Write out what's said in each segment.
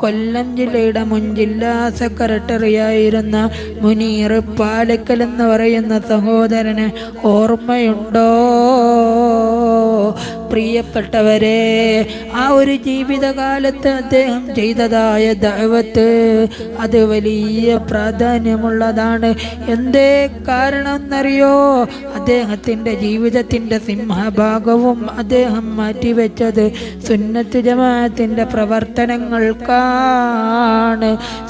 കൊല്ലം ജില്ലയുടെ മുൻ ജില്ലാ സെക്രട്ടറിയായിരുന്ന മുനീർ പാലക്കൽ എന്ന് പറയുന്ന സഹോദരന് ഓർമ്മയുണ്ടോ? പ്രിയപ്പെട്ടവരെ ആ ഒരു ജീവിതകാലത്ത് അദ്ദേഹം ചെയ്തതായ ദൈവത്ത് അത് വലിയ പ്രാധാന്യമുള്ളതാണ്. എന്തേ കാരണം എന്നറിയോ അദ്ദേഹത്തിന്റെ ജീവിതത്തിന്റെ സിംഹഭാഗവും അദ്ദേഹം മാറ്റിവെച്ചത് സുന്നത്ത് ജമാഅത്തിന്റെ പ്രവർത്തനങ്ങൾക്കാണ്.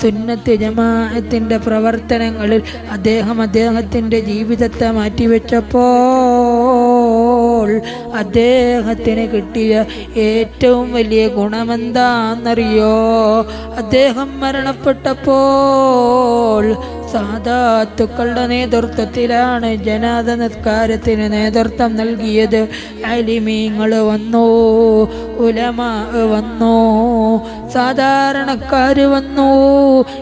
സുന്നത്ത് ജമാഅത്തിന്റെ പ്രവർത്തനങ്ങളിൽ അദ്ദേഹം അദ്ദേഹത്തിന്റെ ജീവിതത്തെ മാറ്റിവെച്ചപ്പോൾ അദ്ദേഹത്തിന് കിട്ടിയ ഏറ്റവും വലിയ ഗുണമെന്താണെന്നറിയോ? അദ്ദേഹം മരണപ്പെട്ടപ്പോൾ സാധാത്തുക്കളുടെ നേതൃത്വത്തിലാണ് ജനാദ നിസ്കാരത്തിന് നേതൃത്വം നൽകിയത്. അലിമീങ്ങൾ വന്നു ഉലമാ വന്നു സാധാരണക്കാർ വന്നു.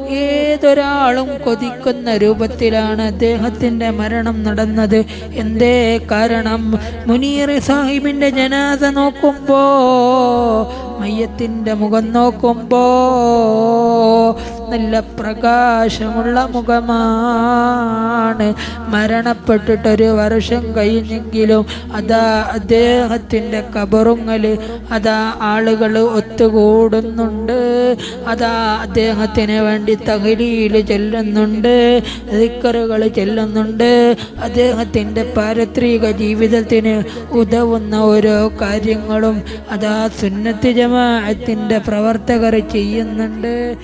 ഏതൊരാളും കൊതിക്കുന്ന രൂപത്തിലാണ് അദ്ദേഹത്തിന്റെ മരണം നടന്നത്. എന്തേ കാരണം? മുനീർ സാഹിബിന്റെ ജനാദ നോക്കുമ്പോ മയ്യത്തിന്റെ മുഖം നോക്കുമ്പോ നല്ല പ്രകാശമുള്ള മുഖമാണ് മരണപ്പെട്ടിട്ടൊരു വർഷം കഴിഞ്ഞെങ്കിലും അതാ അദ്ദേഹത്തിന്റെ കബറുങ്ങൽ അതാ ആളുകൾ ഒത്തുകൂടുന്നുണ്ട്. അതാ അദ്ദേഹത്തിന് വേണ്ടി തകലിയിൽ ചെല്ലുന്നുണ്ട്. ദിക്കറുകൾ ചെല്ലുന്നുണ്ട്. അദ്ദേഹത്തിന്റെ പാരത്രിക ജീവിതത്തിന് ഉതവുന്ന ഓരോ കാര്യങ്ങളും അതാ സുന്നത്ത് ജമാഅത്തിന്റെ പ്രവർത്തകർ ചെയ്യുന്നുണ്ട്.